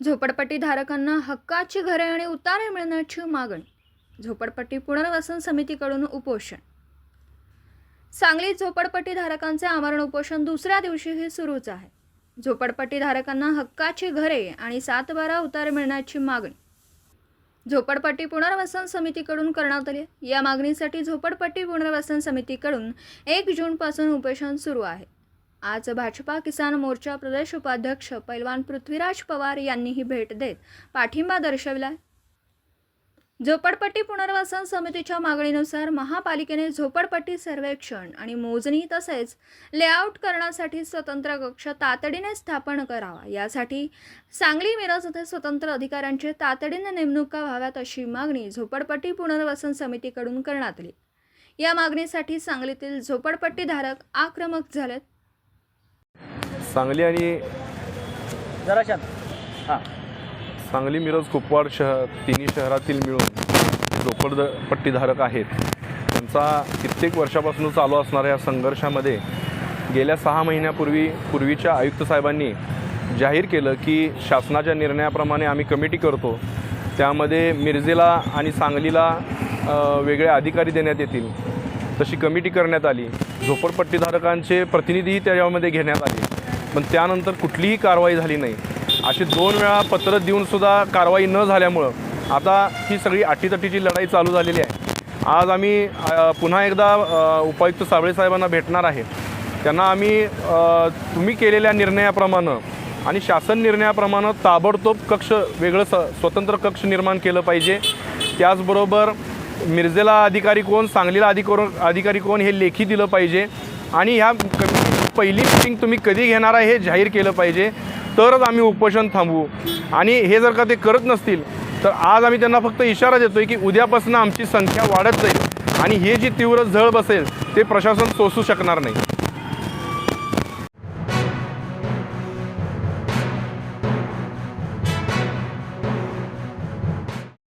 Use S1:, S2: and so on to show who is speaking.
S1: झोपडपट्टीधारकांना हक्काची घरे आणि उतारे मिळण्याची मागणी झोपडपट्टी पुनर्वसन समितीकडून उपोषण. सांगलीत झोपडपट्टीधारकांचे आमरण उपोषण दुसऱ्या दिवशीही सुरूच आहे. झोपडपट्टीधारकांना हक्काची घरे आणि सातबारा उतारे मिळण्याची मागणी. झोपडपट्टी पुनर्वसन समितीकडून करण्यात आली या मागणीसाठी झोपडपट्टी पुनर्वसन समितीकडून एक जूनपासून उपोषण सुरू आहे. आज भाजपा किसान मोर्चा प्रदेश उपाध्यक्ष पैलवान पृथ्वीराज पवार यांनीही भेट देत पाठिंबा दर्शविला झोपडपट्टी पुनर्वसन समितीच्या मागणीनुसार महापालिकेने झोपडपट्टी सर्वेक्षण आणि मोजणी तसेच लेआउट करण्यासाठी स्वतंत्र कक्ष तातडीने स्थापन करावा. यासाठी सांगली मिरज येथे स्वतंत्र अधिकाऱ्यांचे तातडीने नेमणुका व्हाव्यात अशी मागणी झोपडपट्टी पुनर्वसन समितीकडून करण्यात आली. या मागणीसाठी सांगलीतील झोपडपट्टीधारक आक्रमक झालेत.
S2: सांगली आणि
S3: जरा शांत. हां.
S2: सांगली मिरज कुपवाड शहर तिन्ही शहरातील मिळून झोपडपट्टीधारक आहेत. त्यांचा कित्येक वर्षापासून चालू असणाऱ्या या संघर्षामध्ये गेल्या सहा महिन्यापूर्वी पूर्वीच्या आयुक्त साहेबांनी जाहीर केलं की शासनाच्या निर्णयाप्रमाणे आम्ही कमिटी करतो. त्यामध्ये मिरजेला आणि सांगलीला वेगळे अधिकारी देण्यात येतील. तशी कमिटी करण्यात आली. झोपडपट्टीधारकांचे प्रतिनिधीही त्याच्यामध्ये घेण्यात आले. पण त्यानंतर कुठलीही कारवाई झाली नाही. अशी दोन वेळा पत्र देऊनसुद्धा कारवाई न झाल्यामुळं आता ही सगळी अटीतटीची लढाई चालू झालेली आहे. आज आम्ही पुन्हा एकदा उपायुक्त साबळे साहेबांना भेटणार आहे. त्यांना आम्ही तुम्ही केलेल्या निर्णयाप्रमाणे आणि शासन निर्णयाप्रमाणे ताबडतोब कक्ष वेगळं स स्वतंत्र कक्ष निर्माण केलं पाहिजे. त्याचबरोबर मिरजेला अधिकारी कोण सांगलीला अधिकार अधिकारी कोण हे लेखी दिलं पाहिजे. आणि ह्या पहिली मिटिंग तुम्ही कधी घेणार आहे हे जाहीर केलं पाहिजे. तरच आम्ही उपोषण थांबवू. आणि हे जर का ते करत नसतील तर आज आम्ही त्यांना फक्त इशारा देतो आहे की उद्यापासून आमची संख्या वाढत जाईल. आणि हे जी तीव्र झळ बसेल ते प्रशासन सोसू शकणार नाही.